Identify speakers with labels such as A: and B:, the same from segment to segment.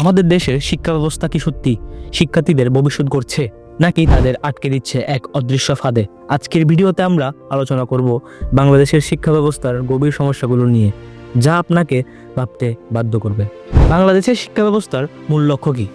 A: আমাদের দেশের শিক্ষা ব্যবস্থা কি সত্যি? শিক্ষার্থীদের ভবিষ্যৎ করছে নাকি তাদের আটকে দিচ্ছে এক অদৃশ্য ফাঁদে? আজকের ভিডিওতে আমরা আলোচনা করব বাংলাদেশের শিক্ষা ব্যবস্থার গভীর সমস্যাগুলো নিয়ে, যা আপনাকে ভাবতে বাধ্য করবে। বাংলাদেশের শিক্ষা ব্যবস্থার মূল লক্ষ্য কী?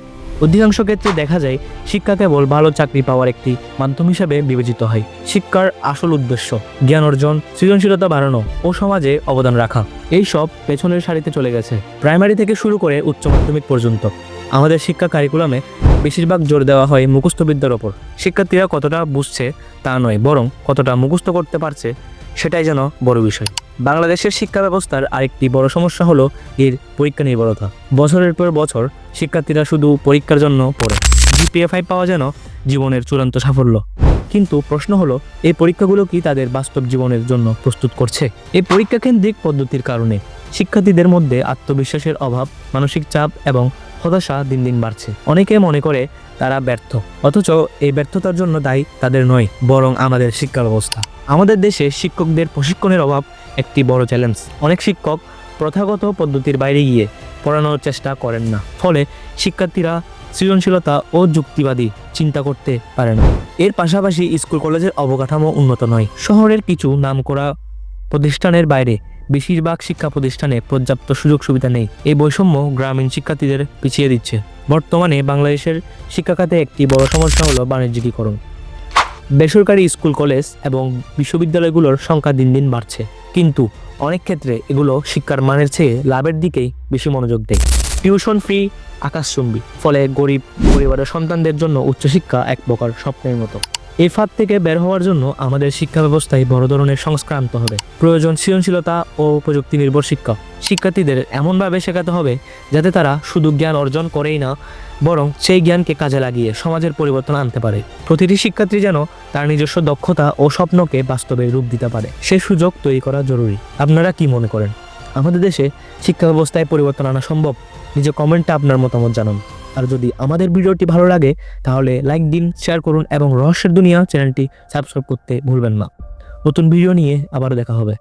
A: অধিকাংশ ক্ষেত্রে দেখা যায়, শিক্ষা কেবল ভালো চাকরি পাওয়ার একটি মাধ্যম হিসেবে বিবেচিত হয়। শিক্ষার আসল উদ্দেশ্য, জ্ঞান অর্জন, সৃজনশীলতা বাড়ানো ও সমাজে অবদান রাখা। এই সব পেছনের সারিতে চলে গেছে, প্রাইমারি থেকে শুরু করে উচ্চ মাধ্যমিক পর্যন্ত। আমাদের শিক্ষা কারিকুলামে বেশিরভাগ জোর দেওয়া হয় মুখস্থবিদ্যার ওপর। শিক্ষার্থীরা কতটা বুঝছে তা নয়, বরং কতটা মুখস্থ করতে পারছে সেটাই যেন বড় বিষয়। বাংলাদেশের শিক্ষা ব্যবস্থার আরেকটি বড় সমস্যা হলো এর পরীক্ষা নির্ভরতা বছরের পর বছর শিক্ষার্থীরা শুধু পরীক্ষার জন্য পড়ে। জিপিএ ফাইভ পাওয়া যেন জীবনের চূড়ান্ত সাফল্য। কিন্তু প্রশ্ন হলো, এই পরীক্ষাগুলো কি তাদের বাস্তব জীবনের জন্য প্রস্তুত করছে? এই পরীক্ষা কেন্দ্রিক পদ্ধতির কারণে শিক্ষার্থীদের মধ্যে আত্মবিশ্বাসের অভাব, মানসিক চাপ এবং হতাশা দিন দিন বাড়ছে। অনেকে মনে করে তারা ব্যর্থ, অথচ এই ব্যর্থতার জন্য দায়ী তাদের নয়, বরং আমাদের শিক্ষা ব্যবস্থা। আমাদের দেশে শিক্ষকদের প্রশিক্ষণের অভাব একটি বড় চ্যালেঞ্জ অনেক শিক্ষক প্রথাগত পদ্ধতির বাইরে গিয়ে পড়ানোর চেষ্টা করেন না। ফলে শিক্ষার্থীরা সৃজনশীলতা ও যুক্তিবাদী চিন্তা করতে পারে না এর পাশাপাশি স্কুল কলেজের অবকাঠামো উন্নত নয়। শহরের কিছু নামকরা প্রতিষ্ঠানের বাইরে বেশিরভাগ শিক্ষা প্রতিষ্ঠানে পর্যাপ্ত সুযোগ সুবিধা নেই। এই বৈষম্য গ্রামীণ শিক্ষার্থীদের পিছিয়ে দিচ্ছে। বর্তমানে বাংলাদেশের শিক্ষাখাতে একটি বড় সমস্যা হলো বাণিজ্যিকীকরণ। বেসরকারি স্কুল কলেজ এবং বিশ্ববিদ্যালয়গুলোর সংখ্যা দিন দিন বাড়ছে। কিন্তু অনেক ক্ষেত্রে এগুলো শিক্ষার মানের চেয়ে লাভের দিকেই বেশি মনোযোগ দেয়। টিউশন ফি, আকাশচুম্বী, ফলে গরিব পরিবারের সন্তানদের জন্য উচ্চশিক্ষা এক প্রকার স্বপ্নের মতো। এই ফাঁদ থেকে বের হওয়ার জন্য আমাদের শিক্ষা ব্যবস্থায় বড় ধরনের সংস্কার আনতে হবে। প্রয়োজন সৃজনশীলতা ও প্রযুক্তি নির্ভর শিক্ষা। শিক্ষার্থীদের এমনভাবে শেখাতে হবে যাতে তারা শুধু জ্ঞান অর্জন করেই না, বরং সেই জ্ঞানকে কাজে লাগিয়ে সমাজের পরিবর্তন আনতে পারে। প্রতিটি শিক্ষার্থী যেন তার নিজস্ব দক্ষতা ও স্বপ্নকে বাস্তবে রূপ দিতে পারে। সে সুযোগ তৈরি করা জরুরি। আপনারা কি মনে করেন? আমাদের দেশে শিক্ষা ব্যবস্থায় পরিবর্তন আনা সম্ভব? নিজে কমেন্টে আপনার মতামত জানান। আর যদি আমাদের ভিডিওটি ভালো লাগে, তাহলে লাইক দিন শেয়ার করুন এবং রহস্যের দুনিয়া চ্যানেলটি সাবস্ক্রাইব করতে ভুলবেন না। নতুন ভিডিও নিয়ে আবারও দেখা হবে।